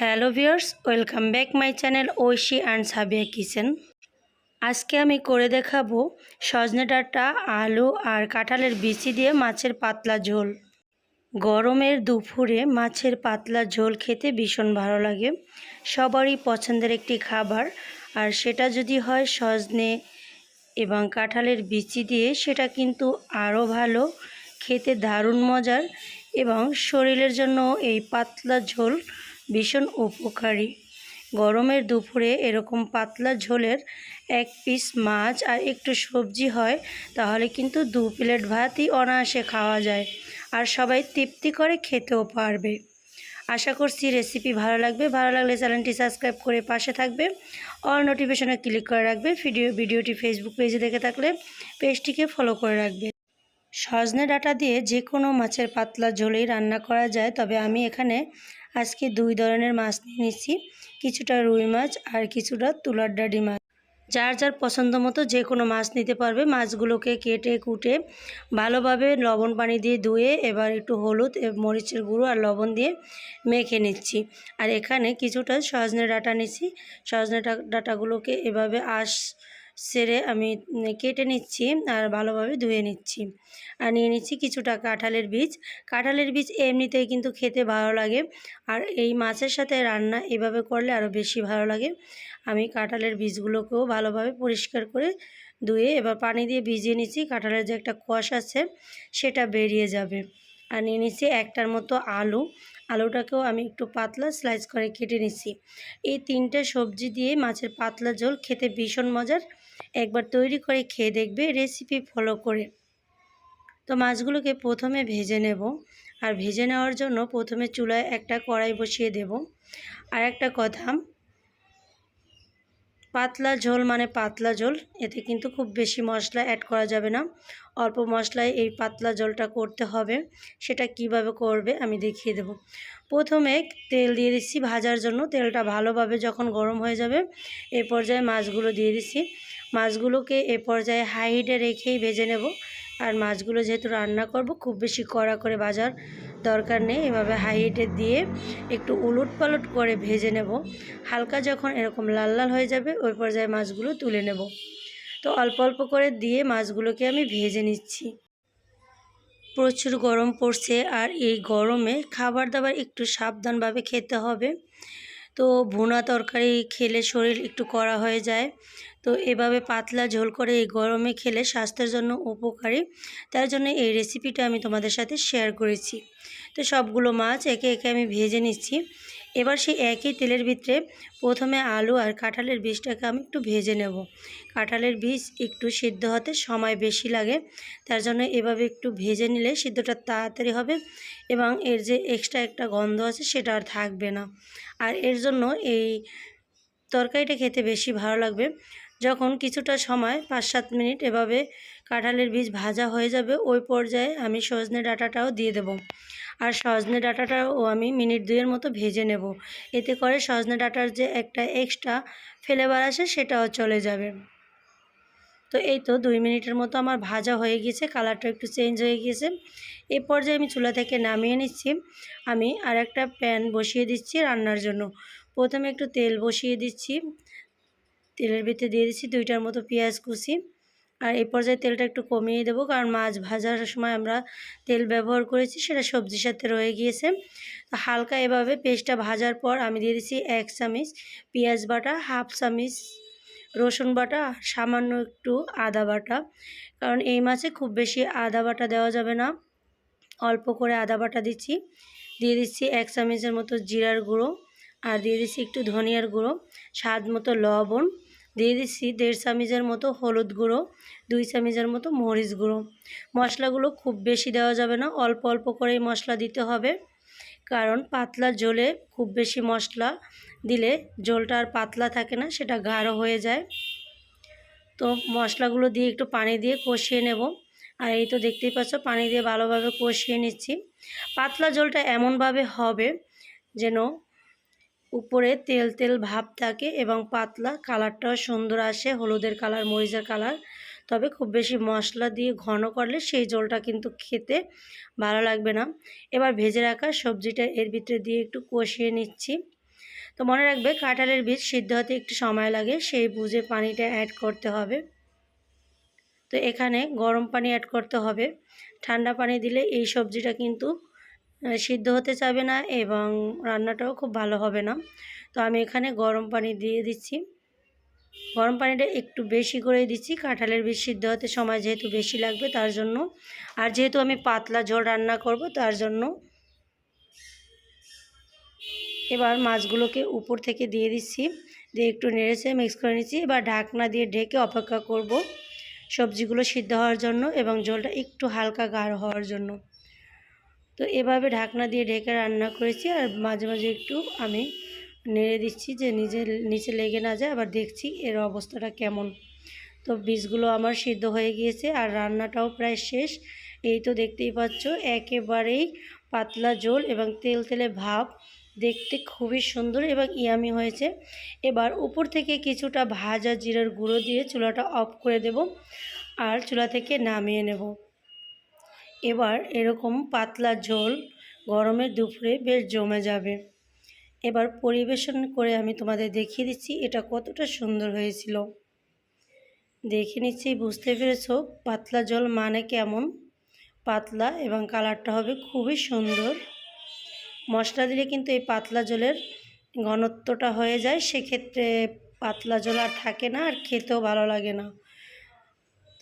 Hello viewers, welcome back my channel Aishi and Sabiya kitchen. আজকে আমি করে দেখাবো সজনে ডাঁটা, আলু আর কাঁঠালের বিচি দিয়ে মাছের পাতলা ঝোল। গরমের দুপুরে মাছের পাতলা ঝোল খেতে ভীষণ ভালো লাগে। সবারই পছন্দের একটি খাবার। আর সেটা যদি হয় সজনে এবং কাঁঠালের বিচি দিয়ে, সেটা কিন্তু আরও ভালো। খেতে দারুণ মজার এবং শরীরের জন্য এই পাতলা ঝোল ভীষণ উপকারী। গরমের দুপুরে এরকম পাতলা ঝোলের এক পিস মাছ আর একটু সবজি হয়, তাহলে কিন্তু দু প্লেট ভাতই অনায়াসে খাওয়া যায় আর সবাই তৃপ্তি করে খেতেও পারবে। আশা করছি রেসিপি ভালো লাগবে। ভালো লাগলে চ্যানেলটি সাবস্ক্রাইব করে পাশে থাকবে। অল নোটিফিকেশনে ক্লিক করে রাখবে। ভিডিও, ভিডিওটি ফেসবুক পেজে দেখে থাকলে পেজটিকে ফলো করে রাখবে। সজনে ডাটা দিয়ে যে কোনো মাছের পাতলা ঝোলেই রান্না করা যায়, তবে আমি এখানে আজকে দুই ধরনের মাছ নিয়ে নিচ্ছি। কিছুটা রুই মাছ আর কিছুটা তুলার ডাডি মাছ। যার যার পছন্দ মতো যে কোনো মাছ নিতে পারবে। মাছগুলোকে কেটে, কুটে ভালোভাবে লবণ পানি দিয়ে ধুয়ে এবার একটু হলুদ মরিচের গুঁড়ো আর লবণ দিয়ে মেখে নিচ্ছি। আর এখানে কিছুটা সজনে ডাটা নিচ্ছি। সজনে ডাটাগুলোকে এভাবে আশ সেরে আমি কেটে নিচ্ছি আর ভালোভাবে ধুয়ে নিচ্ছি। আর নিয়ে নিচ্ছি কিছুটা কাঁঠালের বীজ। কাঁঠালের বীজ এমনিতেই কিন্তু খেতে ভালো লাগে। আর এই মাছের সাথে রান্না এভাবে করলে আরও বেশি ভালো লাগে। আমি কাঁঠালের বীজগুলোকেও ভালোভাবে পরিষ্কার করে ধুয়ে এবার পানি দিয়ে ভিজিয়ে নিচ্ছি। কাঁঠালের যে একটা কষ আছে, সেটা বেরিয়ে যাবে। আর নিয়ে নিচ্ছি একটার মতো আলু। আলুটাকেও আমি একটু পাতলা স্লাইস করে কেটে নিচ্ছি। এই তিনটে সবজি দিয়ে মাছের পাতলা ঝোল খেতে ভীষণ মজার। একবার তৈরি করে খেয়ে দেখবে রেসিপি ফলো করে। তো মাছগুলোকে প্রথমে ভেজে নেব আর ভেজে নেওয়ার জন্য প্রথমে চুলায় একটা কড়াই বসিয়ে দেব। আর একটা কথা পাতলা ঝোল মানে পাতলা ঝোল। এতে কিন্তু খুব বেশি মশলা অ্যাড করা যাবে না। অল্প মশলায় এই পাতলা ঝোলটা করতে হবে। সেটা কীভাবে করবে আমি দেখিয়ে দেব। প্রথমে তেল দিয়ে দিচ্ছি ভাজার জন্য। তেলটা ভালোভাবে যখন গরম হয়ে যাবে, এ পর্যায়ে মাছগুলো দিয়ে দিচ্ছি। মাছগুলোকে এ পর্যায়ে হাই হিটে রেখেই ভেজে নেব। আর মাছগুলো যেহেতু রান্না করব, খুব বেশি কড়া করে বাজার দরকার নেই, এভাবে হাই হিটে দিয়ে একটু উলট পালট করে ভেজে নেব। হালকা যখন এরকম লাল লাল হয়ে যাবে, ওই পর্যায়ে মাছগুলো তুলে নেব। তো অল্প অল্প করে দিয়ে মাছগুলোকে আমি ভেজে নিচ্ছি। প্রচুর গরম পড়ছে আর এই গরমে খাবার দাবার একটু সাবধানভাবে খেতে হবে। তো ভুনা তরকারি খেলে শরীর একটু করা হয়ে যায়। তো এভাবে পাতলা ঝোল করে এই গরমে খেলে স্বাস্থ্যের জন্য উপকারী। তার জন্য এই রেসিপিটা আমি তোমাদের সাথে শেয়ার করেছি। তো সবগুলো মাছ একে একে আমি ভেজে নিচ্ছি। এবার সেই একই তেলের ভিতরে প্রথমে আলু আর কাঁঠালের বীজটাকে আমি একটু ভেজে নেব। কাঁঠালের বীজ একটু সিদ্ধ হতে সময় বেশি লাগে। তার জন্য এভাবে একটু ভেজে নিলে সিদ্ধটা তাড়াতাড়ি হবে এবং এর যে এক্সট্রা একটা গন্ধ আছে সেটা আর থাকবে না। আর এর জন্য এই তরকারিটা খেতে বেশি ভালো লাগবে। যখন কিছুটা সময় পাঁচ সাত মিনিট এভাবে কাঁঠালের বীজ ভাজা হয়ে যাবে, ওই পর্যায়ে আমি সজনে ডাঁটাটাও দিয়ে দেব। আর সজনে ডাঁটাটাও আমি মিনিট দুইয়ের মতো ভেজে নেব। এতে করে সজনে ডাঁটার যে একটা এক্সট্রা ফ্লেভার আসে, সেটাও চলে যাবে। তো এই তো দুই মিনিটের মতো আমার ভাজা হয়ে গিয়েছে কালারটা একটু চেঞ্জ হয়ে গিয়েছে। এ পর্যায়ে আমি চুলা থেকে নামিয়ে নিচ্ছি। আমি আর একটা প্যান বসিয়ে দিচ্ছি রান্নার জন্য। প্রথমে একটু তেল বসিয়ে দিচ্ছি। তেলের ভিতরে দিয়ে দিচ্ছি দুইটার মতো পেঁয়াজ কুচি। আর এই পর্যায়ে তেলটা একটু কমিয়ে দেবো, কারণ মাছ ভাজার সময় আমরা তেল ব্যবহার করেছি, সেটা সবজির সাথে রয়ে গিয়েছে। হালকা এভাবে পেস্টটা ভাজার পর আমি দিয়ে দিচ্ছি এক চামিচ পেঁয়াজ বাটা, হাফ চামিচ রসুন বাটা সামান্য একটু আদা বাটা। কারণ এই মাছে খুব বেশি আদা বাটা দেওয়া যাবে না, অল্প করে আদা বাটা দিচ্ছি। দিয়ে দিচ্ছি এক চামচের মতো জিরার গুঁড়ো, আর দিয়ে দিচ্ছি একটু ধনিয়ার গুঁড়ো, স্বাদ মতো লবণ। দিয়ে দিচ্ছি দেড় চামচের মতো হলুদ গুঁড়ো, দুই চামচের মতো মরিচ গুঁড়ো। মশলাগুলো খুব বেশি দেওয়া যাবে না, অল্প অল্প করেই মশলা দিতে হবে। কারণ পাতলা জলে খুব বেশি মশলা দিলে জলটা আর পাতলা থাকে না, সেটা গাঢ় হয়ে যায়। তো মশলাগুলো দিয়ে একটু পানি দিয়ে কষিয়ে নেব। আর এই তো দেখতেই পাচ্ছ, পানি দিয়ে ভালোভাবে কষিয়ে নিচ্ছি। পাতলা জলটা এমনভাবে হবে যেন উপরে তেল তেল ভাব থাকে এবং পাতলা কালারটাও সুন্দর আসে, হলুদের কালার, মরিচের কালার। তবে খুব বেশি মশলা দিয়ে ঘন করলে সেই জলটা কিন্তু খেতে ভালো লাগবে না। এবার ভেজে রাখা সবজিটা এর ভিতরে দিয়ে একটু কষিয়ে নিচ্ছি। তো মনে রাখবে কাঁঠালের বীজ সিদ্ধ হতে একটু সময় লাগে, সেই বুঝে পানিটা অ্যাড করতে হবে। তো এখানে গরম পানি অ্যাড করতে হবে। ঠান্ডা পানি দিলে এই সবজিটা কিন্তু সিদ্ধ হতে চাবে না এবং রান্নাটাও খুব ভালো হবে না। তো আমি এখানে গরম পানি দিয়ে দিচ্ছি। গরম পানিটা একটু বেশি করেই দিচ্ছি। কাঁঠালের বীজ সিদ্ধ হতে সময় যেহেতু বেশি লাগবে, তার জন্য। আর যেহেতু আমি পাতলা ঝোল রান্না করব, তার জন্য এবার মাছগুলোকে উপর থেকে দিয়ে দিচ্ছি। দিয়ে একটু নেড়েছে মিক্স করে নিচ্ছি। এবার ঢাকনা দিয়ে ঢেকে অপেক্ষা করব সবজিগুলো সিদ্ধ হওয়ার জন্য এবং জলটা একটু হালকা গাঢ় হওয়ার জন্য। তো এভাবে ঢাকনা দিয়ে ঢেকে রান্না করেছি আর মাঝে মাঝে একটু আমি নেড়ে দিচ্ছি যে নিজে, নিচে লেগে না যায়, আবার দেখছি এর অবস্থাটা কেমন। তো বীজগুলো আমার সিদ্ধ হয়ে গিয়েছে আর রান্নাটাও প্রায় শেষ। এই তো দেখতেই পাচ্ছ, একেবারেই পাতলা ঝোল এবং তেল তেলে ভাব। দেখতে খুবই সুন্দর এবং ইয়ামি হয়েছে। এবার উপর থেকে কিছুটা ভাজা জিরার গুঁড়ো দিয়ে চুলাটা অফ করে দেব আর চুলা থেকে নামিয়ে নেব। এবার এরকম পাতলা ঝোল গরমের দুপুরে বেশ জমে যাবে। এবার পরিবেশন করে আমি তোমাদের দেখিয়ে দিচ্ছি এটা কতটা সুন্দর হয়েছিল। দেখে নিচ্ছি, বুঝতে পেরেছ? পাতলা জল মানে কেমন? পাতলা এবং কালারটা হবে খুবই সুন্দর। মশলা দিলে কিন্তু এই পাতলা জলের ঘনত্বটা হয়ে যায়, সেক্ষেত্রে পাতলা জল আর থাকে না আর খেতেও ভালো লাগে না।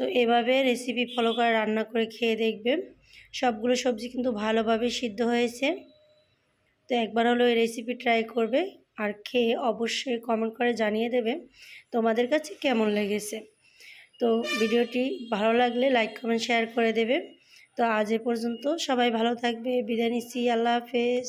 তো এভাবে রেসিপি ফলো করে রান্না করে খেয়ে দেখবে সবগুলো সবজি কিন্তু ভালোভাবে সিদ্ধ হয়েছে। তো একবার হলো এই রেসিপি ট্রাই করবে আর খেয়ে অবশ্যই কমেন্ট করে জানিয়ে দেবে তোমাদের কাছে কেমন লেগেছে। তো ভিডিওটি ভালো লাগলে লাইক কমেন্ট শেয়ার করে দেবে। তো আজ এ পর্যন্ত সবাই ভালো থাকবে। বিদায় নিচ্ছি। আল্লাহ হাফেজ।